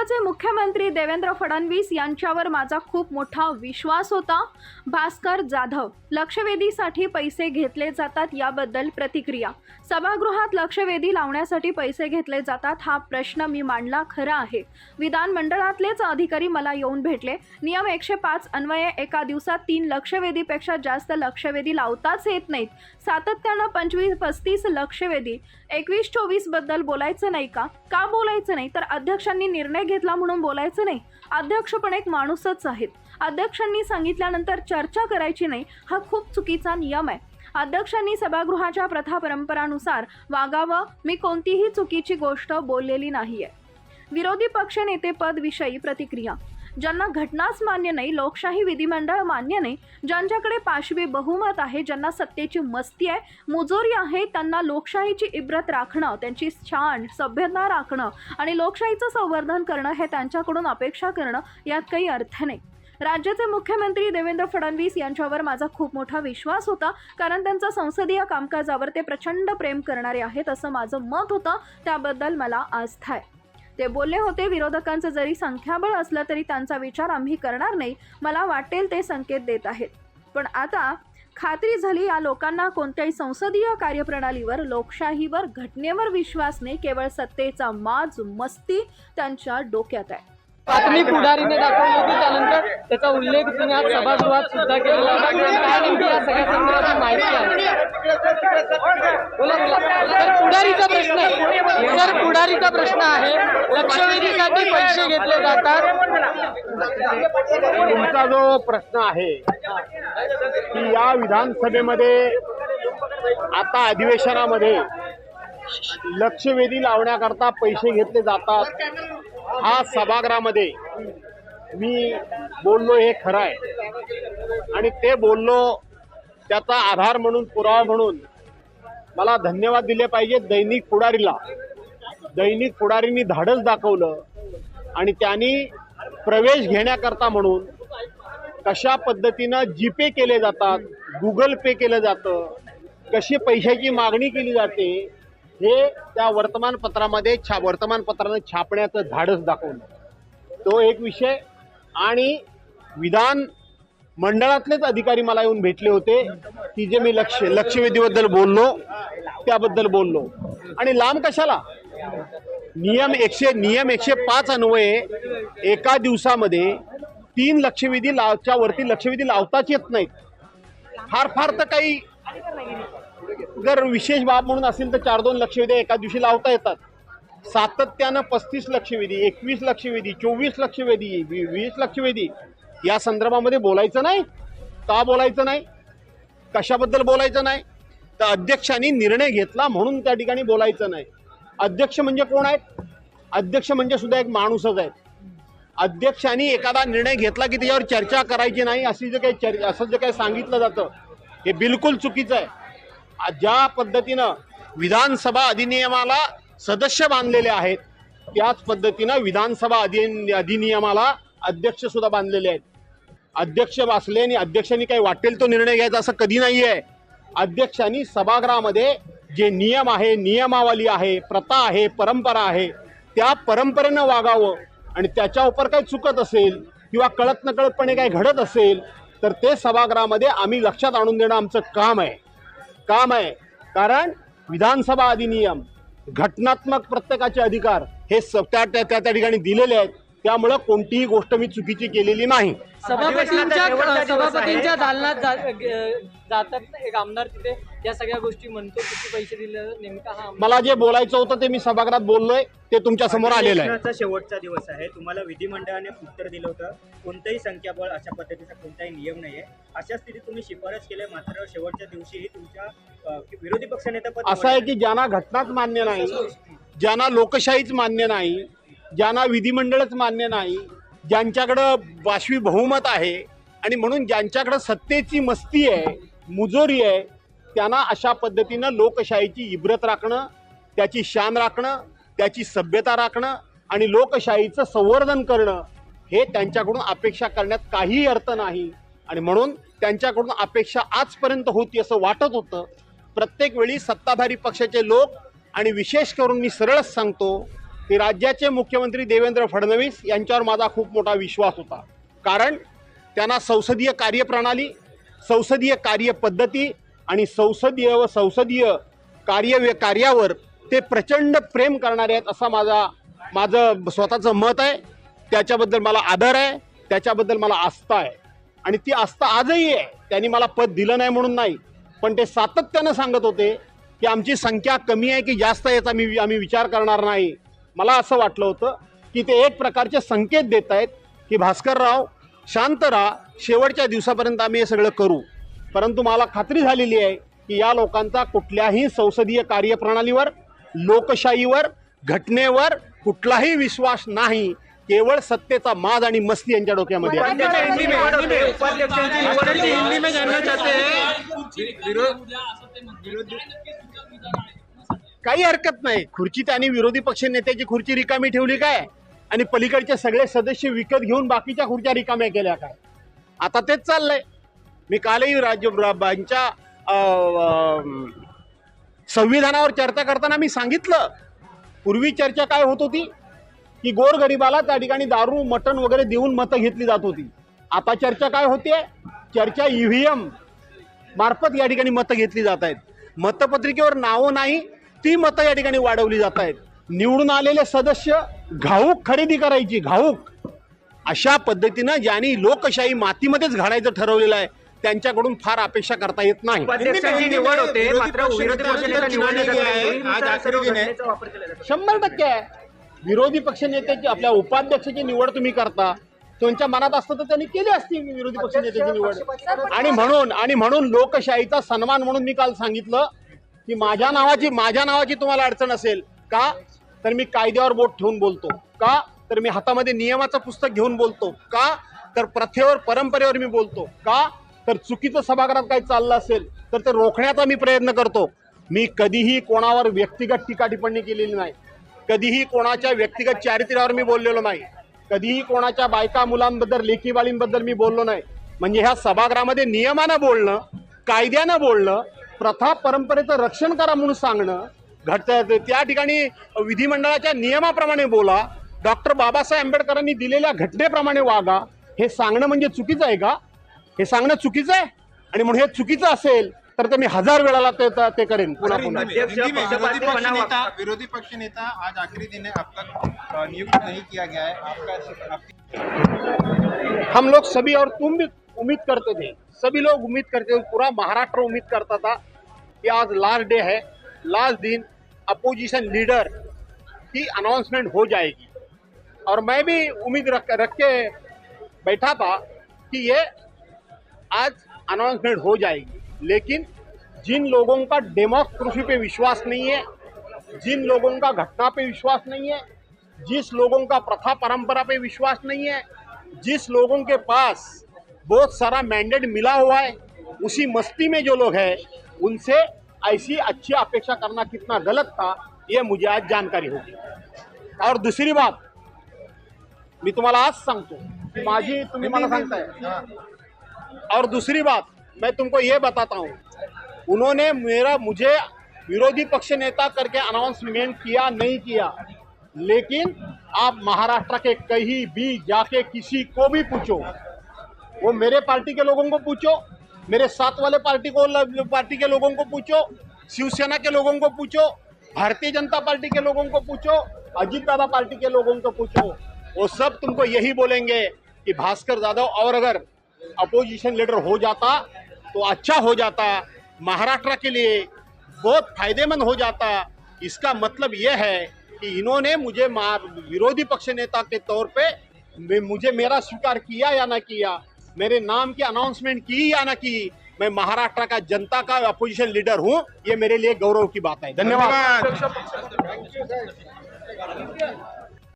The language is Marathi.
राज्याचे मुख्यमंत्री देवेंद्र फडणवीस यांच्यावर माझा खूप मोठा विश्वास होता. भास्कर जाधव लक्षवेधीसाठी पैसे घेतले जातात याबद्दल प्रतिक्रिया. सभागृहात लक्षवेधी लावण्यासाठी पैसे घेतले जातात हा प्रश्न मी मांडला खरा आहे. विधानमंडळातलेच अधिकारी मला येऊन भेटले. नियम एकशे पाच अन्वये एका दिवसात तीन लक्षवेधीपेक्षा जास्त लक्षवेधी लावताच येत नाहीत. सातत्यानं पंचवीस पस्तीस लक्षवेधी. एकवीस चोवीसबद्दल बोलायचं नाही का? का बोलायचं नाही? तर अध्यक्षांनी निर्णय घेतला म्हणून बोलायचं नाही. अध्यक्ष पण एक माणूसच आहेत. अध्यक्षांनी सांगितल्यानंतर चर्चा करायची नाही हा खूप चुकीचा नियम आहे. अध्यक्षांनी सभागृहाच्या प्रथा परंपरानुसार वागावं मी कोणतीही चुकीची गोष्ट बोललेली नाहीये. विरोधी पक्षनेतेपद विषयी प्रतिक्रिया. ज्यांना घटनाच मान्य नाही लोकशाही विधिमंडळ मान्य नाही ज्यांच्याकडे पाशवी बहुमत आहे ज्यांना सत्तेची मस्ती आहे मुजोरी आहे त्यांना लोकशाहीची इब्रत राखणं त्यांची शान सभ्यता राखणं आणि लोकशाहीचं संवर्धन करणं हे त्यांच्याकडून अपेक्षा करणं यात काही अर्थ नाही. राज्याचे मुख्यमंत्री देवेंद्र फडणवीस यांच्यावर माझा खूप मोठा विश्वास होता कारण त्यांचा संसदीय कामकाजावर ते प्रचंड प्रेम करणारे आहेत असं माझं मत होतं. त्याबद्दल मला आस्था आहे. ते बोलले होते विरोधकांचं जरी संख्याबळ असलं तरी त्यांचा विचार आम्ही करणार नाही. मला वाटेल ते संकेत देत आहेत. पण आता खात्री झाली या लोकांना कोणत्याही संसदीय कार्यप्रणालीवर लोकशाहीवर घटनेवर विश्वास नाही केवळ सत्तेचा माज मस्ती त्यांच्या डोक्यात आहे. बातमी पुढारीने दाखवली होती त्यानंतर त्याचा उल्लेख तुम्ही आज सभागृहात सुद्धा केलेला होता काय नेमकी या सगळ्या संदर्भात माहिती पुढारीचा प्रश्न आहे. तर पुढारीचा प्रश्न आहे लक्षवेधीसाठी पैसे घेतले जातात. तुमचा जो प्रश्न आहे की या विधानसभेमध्ये आता अधिवेशनामध्ये लक्षवेधी लावण्याकरता पैसे घेतले जातात. हा सभागृहामध्ये मी बोललो हे खरं आहे. आणि ते बोललो त्याचा आधार म्हणून पुरावा म्हणून मला धन्यवाद दिले पाहिजे दैनिक पुढारीला. दैनिक पुढारींनी धाडस दाखवलं आणि त्यांनी प्रवेश घेण्याकरता म्हणून कशा पद्धतीनं जीपे केले जातात गुगल पे केलं जातं कशी पैशाची मागणी केली जाते हे त्या वर्तमानपत्रामध्ये छा वर्तमानपत्रानं छापण्याचं धाडस दाखवलं. तो एक विषय आणि विधान मंडळातलेच अधिकारी मला येऊन भेटले होते. की जे मी लक्ष लक्षवेधीबद्दल बोललो त्याबद्दल बोललो. आणि लांब कशाला? नियम एकशे नियम एकशे पाच अन्वये एका दिवसामध्ये तीन लक्षवेधी लावच्या वरती लक्षवेधी लावताच येत नाहीत. फार फार तर काही जर विशेष बाब म्हणून असेल तर चार दोन लक्षवेधी एका दिवशी लावता येतात. सातत्यानं पस्तीस लक्षवेधी एकवीस लक्षवेधी चोवीस लक्षवेधी वी- वीस लक्षवेधी या संदर्भामध्ये बोलायचं नाही. का बोलायचं नाही? कशाबद्दल बोलायचं नाही? तर अध्यक्षांनी निर्णय घेतला म्हणून त्या ठिकाणी बोलायचं नाही. अध्यक्ष म्हणजे कोण आहेत? अध्यक्ष म्हणजे सुद्धा एक माणूसच आहे अध्यक्षांनी एखादा निर्णय घेतला की त्याच्यावर चर्चा करायची नाही अशी जे काही चर्चा असं जे काही सांगितलं जातं हे बिलकुल चुकीचं आहे. ज्या पद्धतीनं विधानसभा अधिनियमाला सदस्य बांधलेले आहेत त्याच पद्धतीनं विधानसभा अधि अधिनियमाला अध्यक्षसुद्धा बांधलेले आहेत. अध्यक्ष बसले आणि अध्यक्षांनी काही वाटेल तो निर्णय घ्यायचा असं कधी नाही आहे अध्यक्षांनी सभागृहामध्ये जे नियम आहे नियमावली आहे प्रथा आहे परंपरा आहे त्या परंपरेनं वागावं आणि त्याच्या उपर काही चुकत असेल किंवा कळत नकळतपणे काही घडत असेल तर ते सभागृहामध्ये आम्ही लक्षात आणून देणं आमचं काम आहे. काम आहे. कारण विधानसभा अधिनियम घटनात्मक प्रत्येकाचे अधिकार हे स- त्या त्या त्या त्या ठिकाणी दिलेले आहेत. त्यामुळं कोणतीही गोष्ट मी चुकीची केलेली नाही. सभापतींच्या सभापतींच्या दालनात जातात आमदार तिथे या सगळ्या गोष्टी म्हणतो किती पैसे दिले नेमका हा मला जे बोलायचं होतं ते मी सभागृहात बोललोय ते तुमच्यासमोर आलेलं आहे. शेवटचा दिवस आहे. तुम्हाला विधिमंडळाने उत्तर दिलं होतं कोणतंही संख्याबळ अशा पद्धतीचा कोणताही नियम नाहीये. अशा स्थितीत तुम्ही शिफारस केली मात्र शेवटच्या दिवशीही तुमच्या विरोधी पक्षनेतेपद असं आहे की ज्यांना घटनाच मान्य नाही. ज्यांना लोकशाहीच मान्य नाही ज्यांना विधिमंडळच मान्य नाही ज्यांच्याकडं वाशवी बहुमत आहे आणि म्हणून ज्यांच्याकडं सत्तेची मस्ती आहे मुजोरी आहे त्यांना अशा पद्धतीनं लोकशाहीची इब्रत राखणं त्याची शान राखणं त्याची सभ्यता राखणं आणि लोकशाहीचं संवर्धन करणं हे त्यांच्याकडून अपेक्षा करण्यात काहीही अर्थ नाही. आणि म्हणून त्यांच्याकडून अपेक्षा आजपर्यंत होती असं वाटत होतं. प्रत्येक वेळी सत्ताधारी पक्षाचे लोक आणि विशेष करून मी सरळच सांगतो की राज्याचे मुख्यमंत्री देवेंद्र फडणवीस यांच्यावर माझा खूप मोठा विश्वास होता. कारण त्यांना संसदीय कार्यप्रणाली संसदीय कार्यपद्धती आणि संसदीय व संसदीय कार्य कार्यावर ते प्रचंड प्रेम करणारे आहेत असा माझा माझं स्वतःचं मत आहे. त्याच्याबद्दल मला आदर आहे. त्याच्याबद्दल मला आस्था आहे. आणि ती आस्था आजही आहे. त्यांनी मला पद दिलं नाही म्हणून नाही. पण ते सातत्यानं सांगत होते की आमची संख्या कमी आहे की जास्त याचा मी आम्ही विचार करणार नाही. मला असं वाटलं होतं की ते एक प्रकारचे संकेत देत आहेत की भास्करराव शांत राहा शेवटच्या दिवसापर्यंत आम्ही हे सगळं करू. परंतु मला खात्री झालेली आहे की या लोकांचा कुठल्याही संसदीय कार्यप्रणालीवर लोकशाहीवर घटनेवर कुठलाही विश्वास नाही. केवळ सत्तेचा माज आणि मस्ती यांच्या डोक्यामध्ये आहे. काही हरकत नाही. खुर्ची त्यांनी विरोधी पक्ष नेत्याची खुर्ची रिकामी ठेवली काय? आणि पलीकडचे सगळे सदस्य विकत घेऊन बाकीच्या खुर्च्या रिकाम्या केल्या काय? आता तेच चाललंय. मी कालही राज्य संविधानावर चर्चा करताना मी सांगितलं. पूर्वी चर्चा काय होत होती? की गोरगरिबाला त्या ठिकाणी दारू मटण वगैरे देऊन मतं घेतली जात होती. आता चर्चा काय होते चर्चा ईव्हीएम मार्फत या ठिकाणी मतं घेतली जात आहेत. मतपत्रिकेवर नावं नाही ती मतं या ठिकाणी वाढवली जात आहेत. निवडून आलेले सदस्य घाऊक खरेदी करायची घाऊक. अशा पद्धतीनं ज्यांनी लोकशाही मातीमध्येच घालायचं ठरवलेलं आहे त्यांच्याकडून फार अपेक्षा करता येत नाही. शंभर टक्के आहे. विरोधी पक्ष नेत्याची आपल्या उपाध्यक्षाची निवड तुम्ही करता. त्यांच्या मनात असतं तर त्यांनी केली असती विरोधी पक्ष नेत्याची निवड. आणि म्हणून आणि म्हणून लोकशाहीचा सन्मान म्हणून मी काल सांगितलं की माझ्या नावाची माझ्या नावाची तुम्हाला अडचण असेल का? तर मी कायद्यावर बोट ठेवून बोलतो. का? तर मी हातामध्ये नियमाचं पुस्तक घेऊन बोलतो. का? तर प्रथेवर परंपरेवर मी बोलतो. का? तर चुकीचं सभागृहात काही चाललं असेल तर ते रोखण्याचा मी प्रयत्न करतो. मी कधीही कोणावर व्यक्तिगत टीका टिप्पणी केलेली नाही. कधीही कोणाच्या व्यक्तिगत चारित्र्यावर मी बोललेलो नाही. कधीही कोणाच्या बायका मुलांबद्दल लेखी बाळींबद्दल मी बोललो नाही. म्हणजे ह्या सभागृहामध्ये नियमानं बोलणं कायद्यानं बोलणं प्रथा परंपरेचं रक्षण करा म्हणून सांगणं घट त्या ठिकाणी विधिमंडळाच्या नियमाप्रमाणे बोला. डॉक्टर बाबासाहेब आंबेडकरांनी दिलेल्या घटनेप्रमाणे वागा. हे सांगणं म्हणजे चुकीचं आहे का? हे सांगणं चुकीचं आहे? आणि म्हणून हे चुकीचं असेल तर ते मी हजार वेळाला ते ते करेन. पुन्हा पुन्हा. विरोधी पक्ष नेता विरोधी पक्ष नेता आज आखिरी दिन है नियुक्त नहीं किया गया है. आपकी हम लोग सभी और तुम भी उम्मीद करते थे. सभी लोग उम्मीद करते थे पूरा महाराष्ट्र उम्मीद करता था। कि आज लास्ट डे है। लास्ट दिन अपोजिशन लीडर की अनाउंसमेंट हो जाएगी। और मैं भी उम्मीद रख रख के बैठा था कि ये आज अनाउंसमेंट हो जाएगी। लेकिन जिन लोगों का डेमोक्रेसी पे विश्वास नहीं है, जिन लोगों का घटना पे विश्वास नहीं है, जिस लोगों का प्रथा परंपरा पे विश्वास नहीं है, जिस लोगों के पास बहुत सारा मैंडेट मिला हुआ है उसी मस्ती में जो लोग हैं, उनसे ऐसी अच्छी अपेक्षा करना कितना गलत था, ये मुझे आज जानकारी होगी। और दूसरी बात, मी तुम्हाला आज सांगतो माझी तुम्ही मला सांगताय और दूसरी बात, मैं तुमको ये बताता हूँ, उन्होंने मेरा, मुझे विरोधी पक्ष नेता करके अनाउंसमेंट किया, नहीं किया, लेकिन आप महाराष्ट्र के कहीं भी जाके किसी को भी पूछो, वो मेरे पार्टी के लोगों को पूछो मेरे साथ वाले पार्टी को पार्टी के लोगों को पूछो, शिवसेना के लोगों को पूछो, भारतीय जनता पार्टी के लोगों को पूछो, अजीत दादा पार्टी के लोगों को पूछो, वो सब तुमको यही बोलेंगे कि भास्कर जाधव, और अगर अपोजिशन लीडर हो जाता तो अच्छा हो जाता, महाराष्ट्र के लिए बहुत फ़ायदेमंद हो जाता। इसका मतलब यह है कि इन्होंने मुझे विरोधी पक्ष नेता के तौर पे मुझे मेरा स्वीकार किया या ना किया मेरे नाम की अनाउंसमेंट की या ना की मैं महाराष्ट्र का जनता का अपोजिशन लीडर हूँ ये मेरे लिए गौरव की बात है। धन्यवाद।